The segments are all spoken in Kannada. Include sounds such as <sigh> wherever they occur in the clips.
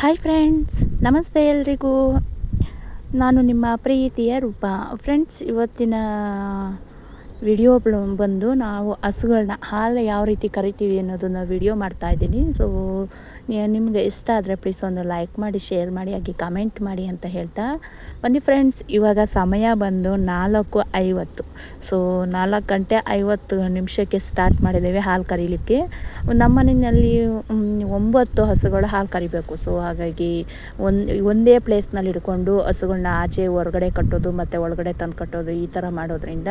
ಹಾಯ್ ಫ್ರೆಂಡ್ಸ್ ನಮಸ್ತೆ ಎಲ್ರಿಗೂ. ನಾನು ನಿಮ್ಮ ಪ್ರೀತಿಯ ರೂಪ. ಫ್ರೆಂಡ್ಸ್ ಇವತ್ತಿನ ವಿಡಿಯೋ ಬಂದು ನಾವು ಹಸುಗಳನ್ನ ಹಾಲು ಯಾವ ರೀತಿ ಕರಿತೀವಿ ಅನ್ನೋದನ್ನು ವಿಡಿಯೋ ಮಾಡ್ತಾ ಇದ್ದೀನಿ. ಸೊ ನಿಮಗೆ ಇಷ್ಟ ಆದರೆ ಪ್ಲೀಸ್ ಒಂದು ಲೈಕ್ ಮಾಡಿ ಶೇರ್ ಮಾಡಿ, ಹಾಗೆ ಕಮೆಂಟ್ ಮಾಡಿ ಅಂತ ಹೇಳ್ತಾ ಬನ್ನಿ ಫ್ರೆಂಡ್ಸ್ ಇವಾಗ ಸಮಯ ಬಂದು ನಾಲ್ಕು ಐವತ್ತು. ಸೊ ನಾಲ್ಕು ಗಂಟೆ ಐವತ್ತು ನಿಮಿಷಕ್ಕೆ ಸ್ಟಾರ್ಟ್ ಮಾಡಿದ್ದೇವೆ ಹಾಲು ಕರೀಲಿಕ್ಕೆ. ನಮ್ಮ ಮನೆಯಲ್ಲಿ ಒಂಬತ್ತು ಹಸುಗಳು ಹಾಲು ಕರಿಬೇಕು. ಸೊ ಹಾಗಾಗಿ ಒಂದು, ಒಂದೇ ಪ್ಲೇಸ್ನಲ್ಲಿ ಇಟ್ಕೊಂಡು ಹಸುಗಳನ್ನ ಆಚೆ ಹೊರಗಡೆ ಕಟ್ಟೋದು, ಮತ್ತು ಒಳಗಡೆ ತಂದು ಕಟ್ಟೋದು ಈ ಥರ ಮಾಡೋದ್ರಿಂದ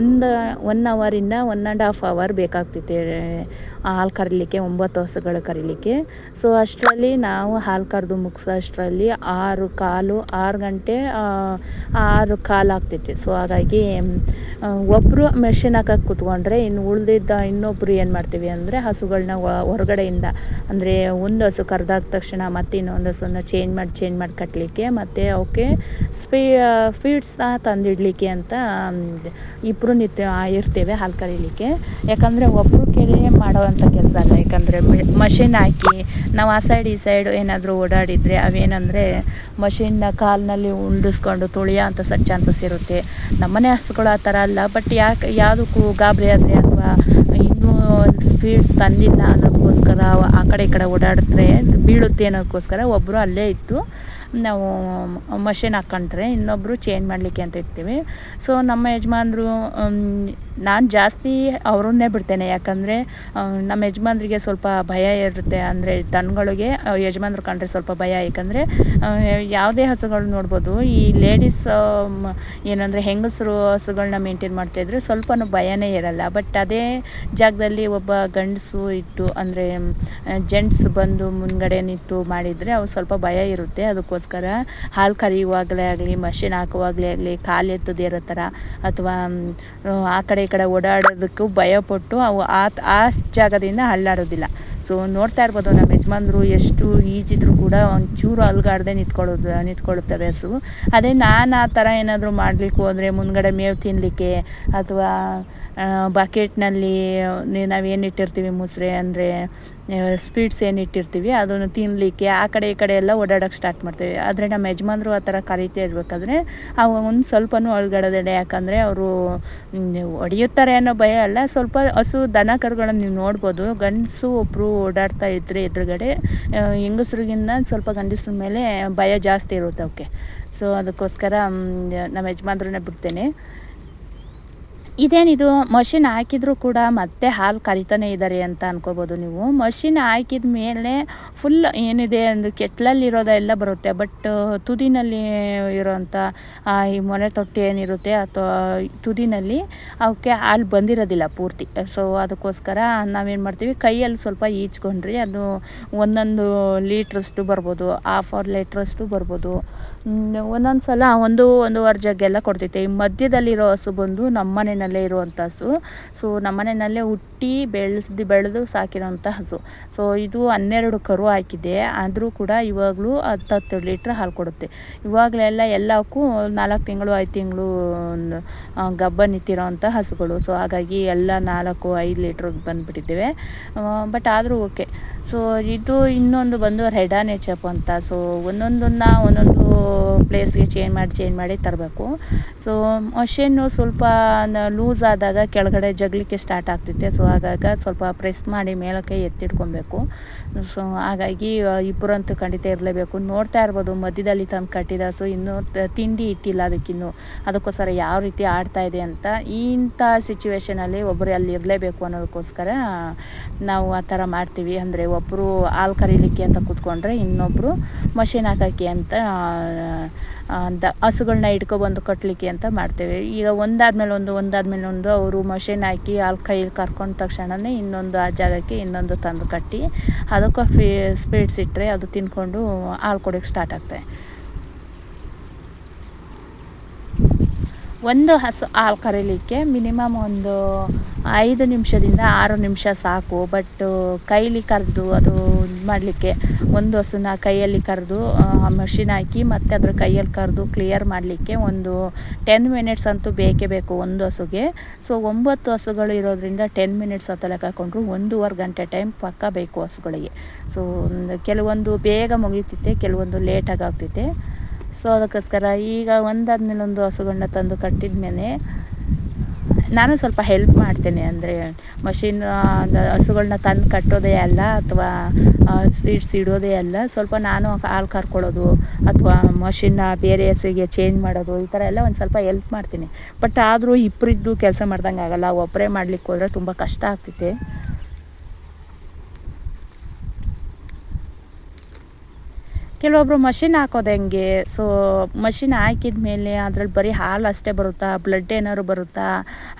ಒಂದು ಒನ್ ಅವರಿಂದ ಒನ್ ಆ್ಯಂಡ್ ಹಾಫ್ ಅವರ್ ಬೇಕಾಗ್ತಿತ್ತು ಹಾಲು ಕರೀಲಿಕ್ಕೆ, ಒಂಬತ್ತು ಹಸುಗಳು ಕರೀಲಿಕ್ಕೆ. ಸೊ ಅಷ್ಟರಲ್ಲಿ ನಾವು ಹಾಲು ಕರೆದು ಮುಗಿಸೋ, ಅಷ್ಟರಲ್ಲಿ ಆರು ಕಾಲು, ಆರು ಗಂಟೆ ಆರು ಕಾಲು ಆಗ್ತೈತಿ. ಸೊ ಹಾಗಾಗಿ ಒಬ್ಬರು ಮೆಷಿನ್ ಹಾಕಕ್ಕೆ ಕೂತ್ಕೊಂಡ್ರೆ ಇನ್ನು ಉಳಿದಿದ್ದ ಇನ್ನೊಬ್ಬರು ಏನು ಮಾಡ್ತೀವಿ ಅಂದರೆ ಹಸುಗಳನ್ನ ಹೊರಗಡೆಯಿಂದ ಅಂದರೆ ಒಂದು ಹಸು ಕರೆದಾದ ತಕ್ಷಣ ಮತ್ತೆ ಇನ್ನೊಂದು ಹಸುನ ಚೇಂಜ್ ಮಾಡಿ ಚೇಂಜ್ ಮಾಡಿ ಕಟ್ಟಲಿಕ್ಕೆ ಮತ್ತು ಅವಕ್ಕೆ ಸ್ಪೀ ಫೀಡ್ಸ್ನ ತಂದಿಡಲಿಕ್ಕೆ ಅಂತ ಇಬ್ಬರು ನಿತ್ಯ ಇರ್ತೇವೆ ಹಾಲು ಕರೀಲಿಕ್ಕೆ. ಯಾಕಂದರೆ ಒಬ್ಬರು ಕೆರೆ ಮಾಡೋವಂಥ ಕೆಲಸ ಅಲ್ಲ. ಯಾಕಂದರೆ ಮಷಿನ್ ಹಾಕಿ ನಾವು ಆ ಸೈಡ್ ಈ ಸೈಡ್ ಏನಾದರೂ ಓಡಾಡಿದರೆ ಅವೇನಂದರೆ ಮಷಿನ್ನ ಕಾಲಿನಲ್ಲಿ ಉಂಡಿಸ್ಕೊಂಡು ತುಳಿಯೋ ಅಂತ ಸ ಚಾನ್ಸಸ್ ಇರುತ್ತೆ. ನಮ್ಮನೆ ಹಸುಗಳು ಆ ಥರ ಅಲ್ಲ ಬಟ್ ಯಾಕೆ, ಯಾವುದಕ್ಕೂ ಗಾಬರಿ ಆದರೆ ಅಥವಾ ಇನ್ನೂ ಸ್ಪೀಡ್ಸ್ ತಂದಿಲ್ಲ ಅನ್ನೋದಕ್ಕೋಸ್ಕರ ಆ ಕಡೆ ಈ ಕಡೆ ಓಡಾಡಿದ್ರೆ ಬೀಳುತ್ತೆ ಅನ್ನೋದಕ್ಕೋಸ್ಕರ ಒಬ್ಬರು ಅಲ್ಲೇ ಇತ್ತು ನಾವು ಮಷಿನ್ ಹಾಕ್ಕೊಂಡ್ರೆ ಇನ್ನೊಬ್ಬರು ಚೇಂಜ್ ಮಾಡಲಿಕ್ಕೆ ಅಂತ ಇರ್ತೀವಿ. ಸೊ ನಮ್ಮ ಯಜಮಾನ್ರು ನಾನು ಜಾಸ್ತಿ ಅವರನ್ನೇ ಬಿಡ್ತೇನೆ. ಯಾಕಂದರೆ ನಮ್ಮ ಯಜಮಾನ್ರಿಗೆ ಸ್ವಲ್ಪ ಭಯ ಇರುತ್ತೆ. ಅಂದರೆ ದನಗಳಿಗೆ ಯಜಮಾನ್ರು ಕಂಡ್ರೆ ಸ್ವಲ್ಪ ಭಯ. ಯಾಕಂದರೆ ಯಾವುದೇ ಹಸುಗಳು ನೋಡ್ಬೋದು, ಈ ಲೇಡೀಸ್ ಏನಂದರೆ ಹೆಂಗಸರು ಹಸುಗಳನ್ನ ಮೇಂಟೈನ್ ಮಾಡ್ತಾಯಿದ್ರೆ ಸ್ವಲ್ಪನೂ ಭಯನೇ ಇರಲ್ಲ. ಬಟ್ ಅದೇ ಜಾಗದಲ್ಲಿ ಒಬ್ಬ ಗಂಡಸು ಇಟ್ಟು, ಅಂದರೆ ಜೆಂಟ್ಸ್ ಬಂದು ಮುಂದ್ಗಡೆ ನಿಂತು ಮಾಡಿದರೆ ಅವು ಸ್ವಲ್ಪ ಭಯ ಇರುತ್ತೆ. ಅದಕ್ಕೋಸ್ಕರ ಹಾಲು ಕರೆಯುವಾಗಲೇ ಆಗಲಿ, ಮಷಿನ್ ಹಾಕುವಾಗಲೇ ಆಗಲಿ, ಕಾಲು ಎತ್ತದೇ ಥರ ಅಥವಾ ಆ ಕಡೆ ಈ ಕಡೆ ಓಡಾಡೋದಕ್ಕೂ ಭಯಪಟ್ಟು ಅವು ಆ ಆ ಜಾಗದಿಂದ ಅಲ್ಲಾಡೋದಿಲ್ಲ. ಸೊ ನೋಡ್ತಾ ಇರ್ಬೋದು ನಮ್ಮ ಯಜಮಾನ್ರು ಎಷ್ಟು ಈಜಿದ್ರು ಕೂಡ ಒಂಚೂರು ಅಲ್ಗಾಡದೆ ನಿಂತ್ಕೊಳ್ಳೋದು, ನಿಂತ್ಕೊಳ್ಳುತ್ತವೆ ಹಸು. ಅದೇ ನಾನು ಆ ಥರ ಏನಾದರೂ ಮಾಡಲಿಕ್ಕೆ ಹೋದರೆ ಮುಂದ್ಗಡೆ ಮೇವು ತಿನ್ನಲಿಕ್ಕೆ ಅಥವಾ ಬಕೆಟ್ನಲ್ಲಿ ನಾವೇನು ಇಟ್ಟಿರ್ತೀವಿ ಮುಸ್ರೆ ಅಂದರೆ ಸ್ವೀಟ್ಸ್ ಏನು ಇಟ್ಟಿರ್ತೀವಿ, ಅದನ್ನು ತಿನ್ನಲಿಕ್ಕೆ ಆ ಕಡೆ ಈ ಕಡೆ ಎಲ್ಲ ಓಡಾಡೋಕ್ಕೆ ಸ್ಟಾರ್ಟ್ ಮಾಡ್ತೀವಿ. ಆದರೆ ನಮ್ಮ ಯಜಮಾನ್ರು ಆ ಥರ ಕರೀತಾ ಇರಬೇಕಾದ್ರೆ ಅವಾಗ ಒಂದು ಸ್ವಲ್ಪನೂ ಅಳ್ಗಾಡೋದಿಲ್ಲ ಯಾಕಂದರೆ ಅವರು ಹೊಡೆಯುತ್ತಾರೆ ಅನ್ನೋ ಭಯ ಅಲ್ಲ. ಸ್ವಲ್ಪ ಹಸು, ದನ ಕರುಗಳನ್ನು ನೀವು ನೋಡ್ಬೋದು. ಗಂಡಸು ಒಬ್ಬರು ಓಡಾಡ್ತಾ ಇದ್ದರೆ ಎದುರುಗಡೆ ಹೆಂಗಸ್ರಿಗಿಂತ ಸ್ವಲ್ಪ ಗಂಡಸ್ರ ಮೇಲೆ ಭಯ ಜಾಸ್ತಿ ಇರುತ್ತೆ ಅವಕ್ಕೆ ಸೊ ಅದಕ್ಕೋಸ್ಕರ ನಮ್ಮ ಯಜಮಾನ್ರನ್ನೇ ಬಿಡ್ತೇನೆ. ಇದೇನಿದು ಮಷಿನ್ ಹಾಕಿದರೂ ಕೂಡ ಮತ್ತೆ ಹಾಲು ಕರಿತಾನೆ ಇದ್ದಾರೆ ಅಂತ ಅನ್ಕೋಬೋದು ನೀವು. ಮಷಿನ್ ಹಾಕಿದ ಮೇಲೆ ಫುಲ್ ಏನಿದೆ ಒಂದು ಕೆಟ್ಲಲ್ಲಿರೋದೆಲ್ಲ ಬರುತ್ತೆ. ಬಟ್ ತುದಿನಲ್ಲಿ ಇರೋವಂಥ ಈ ಮೊನೆ ತೊಟ್ಟಿ ಏನಿರುತ್ತೆ, ಅಥವಾ ತುದಿನಲ್ಲಿ ಅವಕ್ಕೆ ಹಾಲು ಬಂದಿರೋದಿಲ್ಲ ಪೂರ್ತಿ. ಸೊ ಅದಕ್ಕೋಸ್ಕರ ನಾವೇನು ಮಾಡ್ತೀವಿ, ಕೈಯಲ್ಲಿ ಸ್ವಲ್ಪ ಈಚ್ಕೊಂಡ್ರಿ ಅದು ಒಂದೊಂದು ಲೀಟ್ರಷ್ಟು ಬರ್ಬೋದು ಹಾಫ್ ಆರ್ ಲೀಟ್ರಷ್ಟು ಬರ್ಬೋದು. ಒಂದೊಂದು ಸಲ ಒಂದು, ಒಂದೂವರೆ ಜಗ್ಗೆಲ್ಲ ಕೊಡ್ತೈತೆ. ಈ ಮಧ್ಯದಲ್ಲಿರೋ ಹಸು ಬಂದು ನಮ್ಮ ಇರುವಂಥ ಹಸು ಸೊ ನಮ್ಮ ಮನೆಯಲ್ಲೇ ಹುಟ್ಟಿ ಬೆಳೆಸಿ ಬೆಳೆದು ಸಾಕಿರೋಂಥ ಹಸು ಸೊ ಇದು ಹನ್ನೆರಡು ಕರು ಹಾಕಿದೆ. ಆದರೂ ಕೂಡ ಇವಾಗಲೂ ಹತ್ತತ್ತು ಲೀಟ್ರ್ ಹಾಲು ಕೊಡುತ್ತೆ. ಇವಾಗಲೆಲ್ಲ ಎಲ್ಲಕ್ಕೂ ನಾಲ್ಕು ತಿಂಗಳು, ಐದು ತಿಂಗಳು ಗಬ್ಬ ನಿಂತಿರೋವಂಥ ಹಸುಗಳು. ಸೊ ಹಾಗಾಗಿ ಎಲ್ಲ ನಾಲ್ಕು, ಐದು ಲೀಟ್ರಿಗೆ ಬಂದುಬಿಟ್ಟಿದ್ದೇವೆ. ಬಟ್ ಆದರೂ ಓಕೆ. ಸೊ ಇದು ಇನ್ನೊಂದು ಬಂದು ರೆಡಾ ಚಪ್ ಅಂತ. ಸೊ ಒಂದೊಂದನ್ನು, ಒಂದೊಂದು ಪ್ಲೇಸ್ಗೆ ಚೇಂಜ್ ಮಾಡಿ ಚೇಂಜ್ ಮಾಡಿ ತರಬೇಕು. ಸೊ ಮಷಿನ್ನು ಸ್ವಲ್ಪ ಲೂಸ್ ಆದಾಗ ಕೆಳಗಡೆ ಜಗಲಿಕ್ಕೆ ಸ್ಟಾರ್ಟ್ ಆಗ್ತೈತೆ. ಸೊ ಆಗಾಗ ಸ್ವಲ್ಪ ಪ್ರೆಸ್ ಮಾಡಿ ಮೇಲಕ್ಕೆ ಎತ್ತಿಟ್ಕೊಬೇಕು. ಸೊ ಹಾಗಾಗಿ ಇಬ್ಬರಂತೂ ಖಂಡಿತ ಇರಲೇಬೇಕು. ನೋಡ್ತಾ ಇರ್ಬೋದು, ಮಧ್ಯದಲ್ಲಿ ತಂದು ಕಟ್ಟಿದ ಸೊ ಇನ್ನೂ ತಿಂಡಿ ಇಟ್ಟಿಲ್ಲ ಅದಕ್ಕಿನ್ನೂ. ಅದಕ್ಕೋಸ್ಕರ ಯಾವ ರೀತಿ ಆಡ್ತಾ ಇದೆ ಅಂತ ಇಂಥ ಸಿಚುವೇಶನಲ್ಲಿ ಒಬ್ಬರು ಅಲ್ಲಿ ಇರಲೇಬೇಕು ಅನ್ನೋದಕ್ಕೋಸ್ಕರ, ನಾವು ಆ ಥರ ಮಾಡ್ತೀವಿ. ಅಂದರೆ ಒಬ್ಬರು ಹಾಲು ಕರೀಲಿಕ್ಕೆ ಅಂತ ಕೂತ್ಕೊಂಡ್ರೆ ಇನ್ನೊಬ್ಬರು ಮಷಿನ್ ಹಾಕೋಕ್ಕೆ ಅಂತ ದ ಹಸುಗಳನ್ನ ಇಟ್ಕೊಬಂದು ಕಟ್ಟಲಿಕ್ಕೆ ಅಂತ ಮಾಡ್ತೇವೆ. ಈಗ ಒಂದಾದ್ಮೇಲೆ ಒಂದು ಒಂದಾದ್ಮೇಲೆ ಒಂದು ಅವರು ಮಷಿನ್ ಹಾಕಿ ಅಲ್ಲಿ ಕೈಯಲ್ಲಿ ಕರ್ಕೊಂಡ ತಕ್ಷಣವೇ ಇನ್ನೊಂದು ಆ ಜಾಗಕ್ಕೆ ಇನ್ನೊಂದು ತಂದು ಕಟ್ಟಿ, ಅದಕ್ಕೆ ಫೀ ಸ್ಪೀಡ್ಸ್ ಇಟ್ಟರೆ ಅದು ತಿನ್ಕೊಂಡು ಹಾಲು ಕೊಡೋಕ್ಕೆ ಸ್ಟಾರ್ಟ್ ಆಗ್ತವೆ. ಒಂದು ಹಸು ಹಾಲು ಕರೀಲಿಕ್ಕೆ ಮಿನಿಮಮ್ ಒಂದು ಐದು ನಿಮಿಷದಿಂದ ಆರು ನಿಮಿಷ ಸಾಕು. ಬಟ್ ಕೈಲಿ ಕರೆದು ಅದು ಇದು ಮಾಡಲಿಕ್ಕೆ ಒಂದು ಹಸುನ ಕೈಯಲ್ಲಿ ಕರೆದು ಮಷಿನ್ ಹಾಕಿ ಮತ್ತು ಅದ್ರ ಕೈಯಲ್ಲಿ ಕರೆದು ಕ್ಲಿಯರ್ ಮಾಡಲಿಕ್ಕೆ ಒಂದು ಟೆನ್ ಮಿನಿಟ್ಸ್ ಅಂತೂ ಬೇಕೇ ಬೇಕು ಒಂದು ಹಸುಗೆ. ಸೊ ಒಂಬತ್ತು ಹಸುಗಳು ಇರೋದ್ರಿಂದ ಟೆನ್ ಮಿನಿಟ್ಸ್ ಅಂತ ಲೆಕ್ಕ ಹಾಕೊಂಡ್ರು ಒಂದೂವರೆ ಗಂಟೆ ಟೈಮ್ ಪಕ್ಕ ಬೇಕು ಹಸುಗಳಿಗೆ. ಸೊ ಕೆಲವೊಂದು ಬೇಗ ಮುಗೀತಿತ್ತೆ ಕೆಲವೊಂದು ಲೇಟಾಗಿ ಆಗ್ತೈತೆ ಸೊ ಅದಕ್ಕೋಸ್ಕರ ಈಗ ಒಂದಾದ್ಮೇಲೆ ಒಂದು ಹಸುಗಳನ್ನ ತಂದು ಕಟ್ಟಿದ ಮೇಲೆ ನಾನು ಸ್ವಲ್ಪ ಹೆಲ್ಪ್ ಮಾಡ್ತೇನೆ ಅಂದರೆ ಮಷಿನ್ ಹಸುಗಳನ್ನ ತಂದು ಕಟ್ಟೋದೇ ಅಲ್ಲ ಅಥವಾ ಸ್ವೀಟ್ಸ್ ಇಡೋದೇ ಅಲ್ಲ. ಸ್ವಲ್ಪ ನಾನು ಹಾಲು ಕರ್ಕೊಳ್ಳೋದು ಅಥವಾ ಮಷಿನ್ನ ಬೇರೆ ಹಸಿಗೆ ಚೇಂಜ್ ಮಾಡೋದು ಈ ಥರ ಎಲ್ಲ ಒಂದು ಸ್ವಲ್ಪ ಹೆಲ್ಪ್ ಮಾಡ್ತೀನಿ. ಬಟ್ ಆದರೂ ಇಬ್ಬರಿದ್ದು ಕೆಲಸ ಮಾಡ್ದಂಗೆ ಆಗೋಲ್ಲ. ಒಬ್ಬರೇ ಮಾಡ್ಲಿಕ್ಕೆ ಹೋದ್ರೆ ತುಂಬ ಕಷ್ಟ ಆಗ್ತೈತೆ ಕೆಲವೊಬ್ಬರು ಮಷಿನ್ ಹಾಕೋದು ಹೆಂಗೆ ಸೊ ಮಷಿನ್ ಹಾಕಿದ ಮೇಲೆ ಅದ್ರಲ್ಲಿ ಬರೀ ಹಾಲು ಅಷ್ಟೇ ಬರುತ್ತಾ? ಬ್ಲಡ್ ಏನಾದ್ರು ಬರುತ್ತಾ?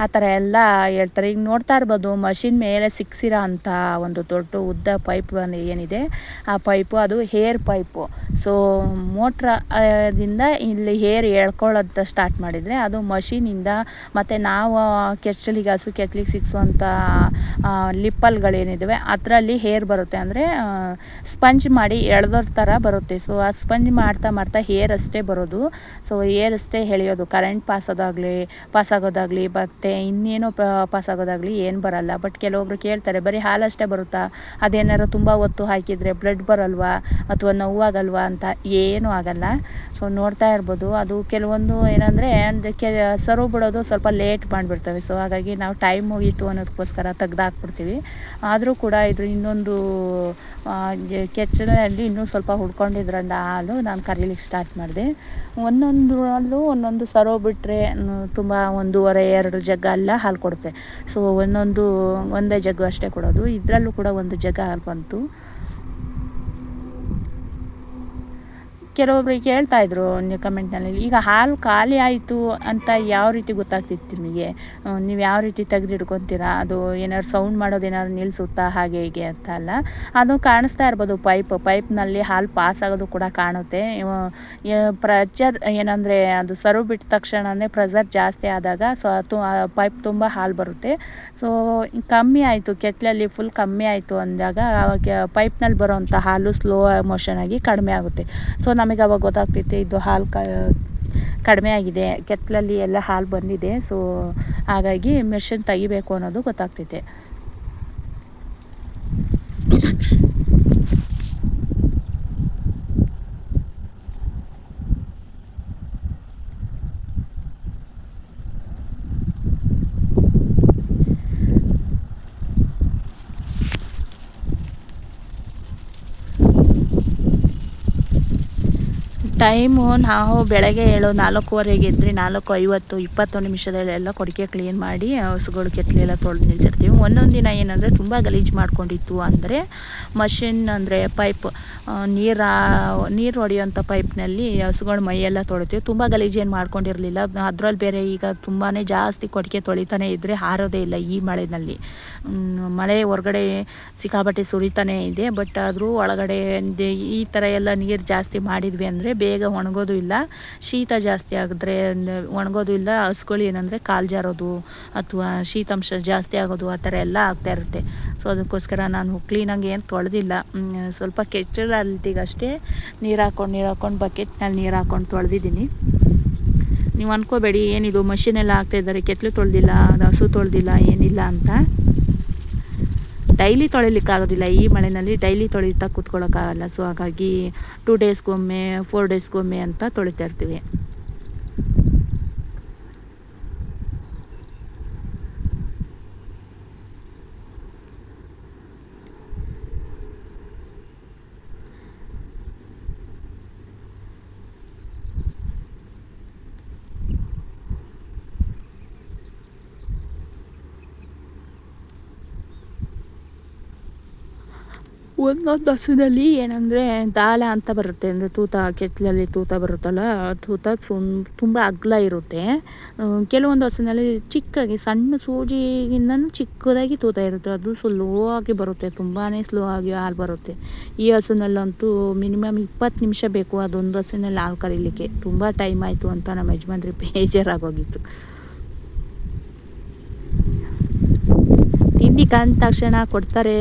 ಆ ಥರ ಎಲ್ಲ ಹೇಳ್ತಾರೆ. ಈಗ ನೋಡ್ತಾ ಇರ್ಬೋದು ಮಷಿನ್ ಮೇಲೆ ಸಿಕ್ಸಿರೋ ಅಂಥ ಒಂದು ದೊಡ್ಡ ಉದ್ದ ಪೈಪ್ ಏನಿದೆ? ಆ ಪೈಪು ಅದು ಹೇರ್ ಪೈಪು ಸೊ ಮೋಟ್ರಾದಿಂದ ಇಲ್ಲಿ ಹೇರ್ ಎಳ್ಕೊಳ್ಳೋದು ಸ್ಟಾರ್ಟ್ ಮಾಡಿದರೆ ಅದು ಮಷಿನಿಂದ ಮತ್ತು ನಾವು ಕೆಚ್ಚಲಿಗೆ ಹಸು, ಕೆಚ್ಚಲಿಗೆ ಸಿಕ್ಸುವಂಥ ಲಿಪ್ಪಲ್ಗಳೇನಿದ್ದಾವೆ ಅದರಲ್ಲಿ ಹೇರ್ ಬರುತ್ತೆ. ಅಂದರೆ ಸ್ಪಂಜ್ ಮಾಡಿ ಎಳ್ದೋರ್ ಥರ ಬರುತ್ತೆ. ಸೊ ಆ ಸ್ಪಂಜ್ ಮಾಡ್ತಾ ಮಾಡ್ತಾ ಹೇರ್ ಅಷ್ಟೇ ಬರೋದು. ಸೊ ಹೇರ್ ಅಷ್ಟೇ ಎಳೆಯೋದು. ಕರೆಂಟ್ ಪಾಸ್ ಆಗೋದಾಗಲಿ ಪಾಸ್ ಆಗೋದಾಗಲಿ, ಮತ್ತು ಇನ್ನೇನು ಪಾಸ್ ಆಗೋದಾಗಲಿ ಏನು ಬರಲ್ಲ. ಬಟ್ ಕೆಲವೊಬ್ರು ಕೇಳ್ತಾರೆ, ಬರೀ ಅಷ್ಟೇ ಬರುತ್ತಾ? ಅದೇನಾರು ತುಂಬ ಹೊತ್ತು ಹಾಕಿದರೆ ಬ್ಲಡ್ ಬರಲ್ವಾ? ಅಥವಾ ನೋವಾಗಲ್ವಾ? ಅಂತ ಏನೂ ಆಗಲ್ಲ. ಸೊ ನೋಡ್ತಾ ಇರ್ಬೋದು. ಅದು ಕೆಲವೊಂದು ಏನಂದರೆ ಅದಕ್ಕೆ ಸರ್ವ್ ಬಿಡೋದು ಸ್ವಲ್ಪ ಲೇಟ್ ಮಾಡಿಬಿಡ್ತವೆ. ಸೊ ಹಾಗಾಗಿ ನಾವು ಟೈಮ್ ಮುಗೀತು ಅನ್ನೋದಕ್ಕೋಸ್ಕರ ತೆಗ್ದಾಕ್ಬಿಡ್ತೀವಿ ಆದರೂ ಕೂಡ ಇದು ಇನ್ನೊಂದು ಕೆಚ್ಚಲಲ್ಲಿ ಇನ್ನೂ ಸ್ವಲ್ಪ ಹುಡ್ಕೊಂಡಿದ್ರಿಂದ ಹಾಲು ನಾನು ಕರೀಲಿಕ್ಕೆ ಸ್ಟಾರ್ಟ್ ಮಾಡಿದೆ. ಒಂದೊಂದು ಹಾಲು ಒಂದೊಂದು ಸರೋ ಬಿಟ್ಟರೆ ತುಂಬ ಒಂದೂವರೆ, ಎರಡು ಜಗ್ಗ ಎಲ್ಲ ಹಾಲು ಕೊಡುತ್ತೆ. ಸೊ ಒಂದೊಂದು, ಒಂದೇ ಜಗ್ಗು ಅಷ್ಟೇ ಕೊಡೋದು. ಇದರಲ್ಲೂ ಕೂಡ ಒಂದು ಜಗ್ಗ ಹಾಲು ಬಂತು. ಕೆಲವೊಬ್ರಿಗೆ ಕೇಳ್ತಾ ಇದ್ರು ನೀವು ಕಮೆಂಟ್ನಲ್ಲಿ ಈಗ ಹಾಲು ಖಾಲಿ ಆಯಿತು ಅಂತ ಯಾವ ರೀತಿ ಗೊತ್ತಾಗ್ತಿತ್ತು ನಿಮಗೆ? ನೀವು ಯಾವ ರೀತಿ ತೆಗೆದಿಡ್ಕೊತೀರಾ ಅದು ಏನಾದ್ರು ಸೌಂಡ್ ಮಾಡೋದು ಏನಾದ್ರು ನಿಲ್ಲಿಸುತ್ತಾ ಹಾಗೆ ಹೀಗೆ ಅಂತ ಅಲ್ಲ? ಅದು ಕಾಣಿಸ್ತಾ ಇರ್ಬೋದು ಪೈಪ್ ಪೈಪ್ನಲ್ಲಿ ಹಾಲು ಪಾಸ್ ಆಗೋದು ಕೂಡ ಕಾಣುತ್ತೆ. ಪ್ರೆಜರ್ ಏನಂದರೆ ಅದು ಸರ್ವ್ ಬಿಟ್ಟ ತಕ್ಷಣವೇ ಪ್ರೆಸರ್ ಜಾಸ್ತಿ ಆದಾಗ ಸೊ, ತು ಪೈಪ್ ತುಂಬ ಹಾಲು ಬರುತ್ತೆ. ಸೊ ಕಮ್ಮಿ ಆಯಿತು, ಕೆತ್ತಲಲ್ಲಿ ಫುಲ್ ಕಮ್ಮಿ ಆಯಿತು ಅಂದಾಗ ಪೈಪ್ನಲ್ಲಿ ಬರೋವಂಥ ಹಾಲು ಸ್ಲೋ ಮೋಷನ್ ಆಗಿ ಕಡಿಮೆ ಆಗುತ್ತೆ. ಸೊ ನಮಗೆ ಅವಾಗ ಗೊತ್ತಾಗ್ತೈತೆ ಇದು ಹಾಲು ಕ, ಕಡಿಮೆ ಆಗಿದೆ, ಕೆತ್ತಲಲ್ಲಿ ಎಲ್ಲ ಹಾಲು ಬಂದಿದೆ, ಸೊ ಹಾಗಾಗಿ ಮೆಷಿನ್ ತೆಗಿಬೇಕು ಅನ್ನೋದು ಗೊತ್ತಾಗ್ತೈತೆ <coughs> ಟೈಮು ನಾವು ಬೆಳಗ್ಗೆ ಏಳು, ನಾಲ್ಕೂವರೆಗೆ ಇದ್ರೆ ನಾಲ್ಕು ಐವತ್ತು, ಇಪ್ಪತ್ತು ನಿಮಿಷದಲ್ಲೆಲ್ಲ ಕೊಡಿಕೆ ಕ್ಲೀನ್ ಮಾಡಿ ಹಸುಗಳು ಕೆತ್ತಲೆಲ್ಲ ತೊಳೆದು ನಿಲ್ಲಿಸಿರ್ತೀವಿ. ಒಂದೊಂದು ದಿನ ಏನಂದರೆ ತುಂಬ ಗಲೀಜು ಮಾಡ್ಕೊಂಡಿತ್ತು ಅಂದರೆ ಮಷಿನ್ ಅಂದರೆ ಪೈಪ್ ನೀರು ನೀರು ಹೊಡೆಯುವಂಥ ಪೈಪ್ನಲ್ಲಿ ಹಸುಗಳು ಮೈಯೆಲ್ಲ ತೊಳಿತೀವಿ. ತುಂಬ ಗಲೀಜು ಏನು ಮಾಡ್ಕೊಂಡಿರಲಿಲ್ಲ. ಅದರಲ್ಲಿ ಬೇರೆ ಈಗ ತುಂಬಾ ಜಾಸ್ತಿ ಕೊಡಿಕೆ ತೊಳಿತಾನೆ ಇದ್ದರೆ ಹಾರೋದೇ ಇಲ್ಲ ಈ ಮಳೆಯಲ್ಲಿ ಮಳೆ ಹೊರಗಡೆ ಸಿಕ್ಕಾಪಟ್ಟೆ ಸುರಿತಾನೆ ಇದೆ. ಬಟ್ ಆದರೂ ಒಳಗಡೆ ಈ ಥರ ಎಲ್ಲ ನೀರು ಜಾಸ್ತಿ ಮಾಡಿದ್ವಿ ಅಂದರೆ ಬೇಗ ಒಣಗೋದು ಇಲ್ಲ. ಶೀತ ಜಾಸ್ತಿ ಆಗಿದ್ರೆ ಒಣಗೋದು ಇಲ್ಲ. ಹಸುಗಳು ಏನಂದರೆ ಕಾಲು ಜಾರೋದು ಅಥವಾ ಶೀತಾಂಶ ಜಾಸ್ತಿ ಆಗೋದು ಆ ಥರ ಎಲ್ಲ ಆಗ್ತಾ ಇರುತ್ತೆ. ಸೊ ಅದಕ್ಕೋಸ್ಕರ ನಾನು ಕ್ಲೀನಾಗಿ ಏನು ತೊಳೆದಿಲ್ಲ. ಸ್ವಲ್ಪ ಕೆಚ್ಚಲಲ್ತಿಗಷ್ಟೇ ನೀರು ಹಾಕ್ಕೊಂಡು ನೀರು ಹಾಕ್ಕೊಂಡು ಬಕೆಟ್ನಲ್ಲಿ ನೀರು ಹಾಕ್ಕೊಂಡು ತೊಳೆದಿದ್ದೀನಿ. ನೀವು ಅನ್ಕೋಬೇಡಿ, ಏನಿದು ಮಷಿನೆಲ್ಲ ಹಾಕ್ತಾಯಿದ್ದಾರೆ ಕೆತ್ತಲು ತೊಳೆದಿಲ್ಲ, ಅದು ಹಸು ತೊಳೆದಿಲ್ಲ, ಏನಿಲ್ಲ ಅಂತ. ಡೈಲಿ ತೊಳಿಲಿಕ್ಕಾಗೋದಿಲ್ಲ. ಈ ಮಳೆಯಲ್ಲಿ ಡೈಲಿ ತೊಳಿತಾ ಕೂತ್ಕೊಳ್ಳೋಕ್ಕಾಗಲ್ಲ ಸೊ ಹಾಗಾಗಿ ಟೂ ಡೇಸ್ಗೊಮ್ಮೆ ಫೋರ್ ಡೇಸ್ಗೊಮ್ಮೆ ಅಂತ ತೊಳಿತಾ ಇರ್ತೀವಿ. ಒಂದೊಂದು ಹಸುನಲ್ಲಿ ಏನಂದರೆ ದಾಲ ಅಂತ ಬರುತ್ತೆ. ಅಂದರೆ ತೂತ ಕೆಚ್ಚಲಲ್ಲಿ ತೂತ ಬರುತ್ತಲ್ಲ, ತೂತ ತುಂಬ ಅಗಲ ಇರುತ್ತೆ. ಕೆಲವೊಂದು ಹಸುನಲ್ಲಿ ಚಿಕ್ಕಾಗಿ ಸಣ್ಣ ಸೂಜಿಗಿಂತನೂ ಚಿಕ್ಕದಾಗಿ ತೂತ ಇರುತ್ತೆ. ಅದು ಸ್ಲೋ ಆಗಿ ಬರುತ್ತೆ ತುಂಬಾ ಸ್ಲೋ ಆಗಿ ಹಾಲು ಬರುತ್ತೆ. ಈ ಹಸುನಲ್ಲಂತೂ ಮಿನಿಮಮ್ ಇಪ್ಪತ್ತು ನಿಮಿಷ ಬೇಕು, ಅದೊಂದು ಹಸುನಲ್ಲಿ ಹಾಲು ಕರೀಲಿಕ್ಕೆ. ತುಂಬ ಟೈಮ್ ಆಯಿತು ಅಂತ ನಮ್ಮ ಯಜಮಾನ್ರಿಗೆ ಬೇಜಾರಾಗೋಗಿತ್ತು ತಿಂಡಿ ಕಂಡ ತಕ್ಷಣ ಕೊಡ್ತಾರೆ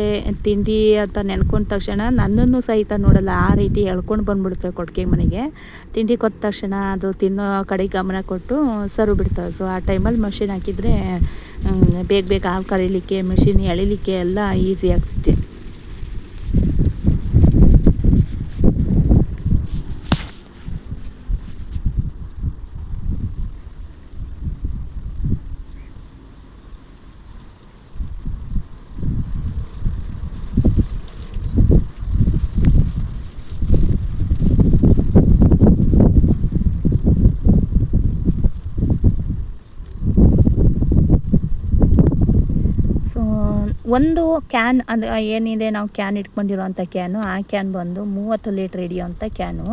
ತಿಂಡಿ ಅಂತ ನೆನ್ಕೊಂಡ ತಕ್ಷಣ ನನ್ನನ್ನು ಸಹಿತ ನೋಡಲ್ಲ, ಆ ರೀತಿ ಎಳ್ಕೊಂಡು ಬಂದ್ಬಿಡ್ತವೆ ಕೊಟ್ಟಿಗೆ ಮನೆಗೆ. ತಿಂಡಿ ಕೊಟ್ಟ ತಕ್ಷಣ ಅದು ತಿನ್ನೋ ಕಡೆ ಗಮನ ಕೊಟ್ಟು ಸರು ಬಿಡ್ತವೆ ಸೊ ಆ ಟೈಮಲ್ಲಿ ಮಷಿನ್ ಹಾಕಿದರೆ ಬೇಗ ಬೇಗ ಹಾಲು ಕರೀಲಿಕ್ಕೆ ಮಿಷಿನ್ ಎಳಿಲಿಕ್ಕೆ ಎಲ್ಲ ಈಸಿ ಆಗ್ತೈತೆ ಸೊ ಒಂದು ಕ್ಯಾನ್ ಅದು ಏನಿದೆ, ನಾವು ಕ್ಯಾನ್ ಇಟ್ಕೊಂಡಿರೋಂಥ ಕ್ಯಾನು ಆ ಕ್ಯಾನ್ ಬಂದು ಮೂವತ್ತು ಲೀಟ್ರ್ ಹಿಡಿಯೋಂಥ ಕ್ಯಾನು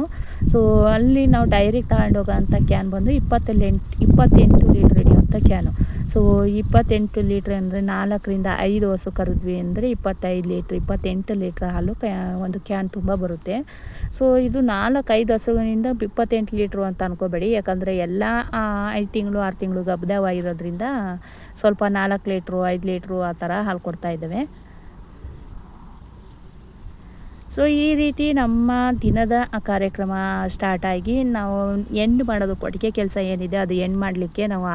ಸೊ ಅಲ್ಲಿ ನಾವು ಡೈರಿಗೆ ತಗೊಂಡೋಗೋಂಥ ಕ್ಯಾನ್ ಬಂದು ಇಪ್ಪತ್ತೆಂಟು ಇಪ್ಪತ್ತೆಂಟು ಲೀಟ್ರ್ ಹಿಡಿಯೋಂಥ ಕ್ಯಾನು ಸೊ ಇಪ್ಪತ್ತೆಂಟು ಲೀಟ್ರ್ ಅಂದರೆ ನಾಲ್ಕರಿಂದ ಐದು ಹಸು ಕರೆದ್ವಿ ಅಂದರೆ ಇಪ್ಪತ್ತೈದು ಲೀಟ್ರ್ ಇಪ್ಪತ್ತೆಂಟು ಲೀಟ್ರ್ ಹಾಲು ಕ್ಯಾ ಒಂದು ಕ್ಯಾನ್ ತುಂಬ ಬರುತ್ತೆ. ಸೊ ಇದು ನಾಲ್ಕೈದು ಹಸುವಿನಿಂದ ಇಪ್ಪತ್ತೆಂಟು ಲೀಟ್ರು ಅಂತ ಅನ್ಕೋಬೇಡಿ. ಯಾಕಂದರೆ ಎಲ್ಲ ಐದು ತಿಂಗಳು, ಆರು ತಿಂಗಳು ಗಬ್ದವಾಗಿರೋದ್ರಿಂದ ಸ್ವಲ್ಪ ನಾಲ್ಕು ಲೀಟ್ರು ಐದು ಲೀಟ್ರು ಆ ಥರ ಹಾಲು ಕೊಡ್ತಾ ಇದ್ದಾವೆ. ಸೊ ಈ ರೀತಿ ನಮ್ಮ ದಿನದ ಕಾರ್ಯಕ್ರಮ ಸ್ಟಾರ್ಟ್ ಆಗಿ ನಾವು ಎಂಡ್ ಮಾಡೋದು ಕೊಟ್ಟಿಗೆ ಕೆಲಸ ಏನಿದೆ ಅದು ಎಂಡ್ ಮಾಡಲಿಕ್ಕೆ ನಾವು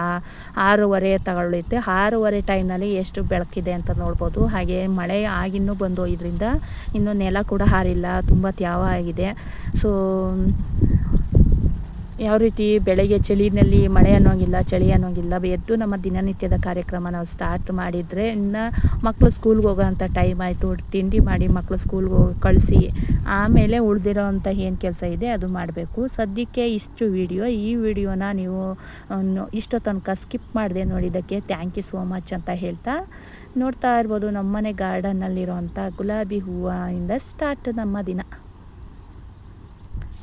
ಆರೂವರೆ ತಗೊಳ್ಳುತ್ತೆ. ಆರೂವರೆ ಟೈಮ್ನಲ್ಲಿ ಎಷ್ಟು ಬೆಳಕಿದೆ ಅಂತ ನೋಡ್ಬೋದು. ಹಾಗೆ ಮಳೆ ಆಗಿನ್ನೂ ಬಂದು ಇದರಿಂದ ಇನ್ನೂ ನೆಲ ಕೂಡ ಹಾರಿಲ್ಲ. ತುಂಬ ತ್ಯಾವ ಆಗಿದೆ. ಸೊ ಯಾವ ರೀತಿ ಬೆಳಗ್ಗೆ ಚಳಿನಲ್ಲಿ ಮಳೆ ಅನ್ನೋಂಗಿಲ್ಲ, ಚಳಿ ಅನ್ನೋಂಗಿಲ್ಲ ಎದ್ದು ನಮ್ಮ ದಿನನಿತ್ಯದ ಕಾರ್ಯಕ್ರಮ ನಾವು ಸ್ಟಾರ್ಟ್ ಮಾಡಿದರೆ ಇನ್ನು ಮಕ್ಕಳು ಸ್ಕೂಲ್ಗೆ ಹೋಗೋಂಥ ಟೈಮ್ ಆಯಿತು ತಿಂಡಿ ಮಾಡಿ ಮಕ್ಕಳು ಸ್ಕೂಲ್ಗೆ ಹೋಗಿ ಕಳಿಸಿ, ಆಮೇಲೆ ಉಳಿದಿರೋ ಅಂಥ ಏನು ಕೆಲಸ ಇದೆ ಅದು ಮಾಡಬೇಕು. ಸದ್ಯಕ್ಕೆ ಇಷ್ಟು ವಿಡಿಯೋ ಈ ವಿಡಿಯೋನ ನೀವು ಇಷ್ಟೋ ತನಕ ಸ್ಕಿಪ್ ಮಾಡಿದೆ ನೋಡಿದ್ದಕ್ಕೆ ಥ್ಯಾಂಕ್ ಯು ಸೋ ಮಚ್ ಅಂತ ಹೇಳ್ತಾ ನೋಡ್ತಾ ಇರ್ಬೋದು ನಮ್ಮನೆ ಗಾರ್ಡನ್ನಲ್ಲಿರೋಂಥ ಗುಲಾಬಿ ಹೂವಿಂದ ಸ್ಟಾರ್ಟ್ ನಮ್ಮ ದಿನ.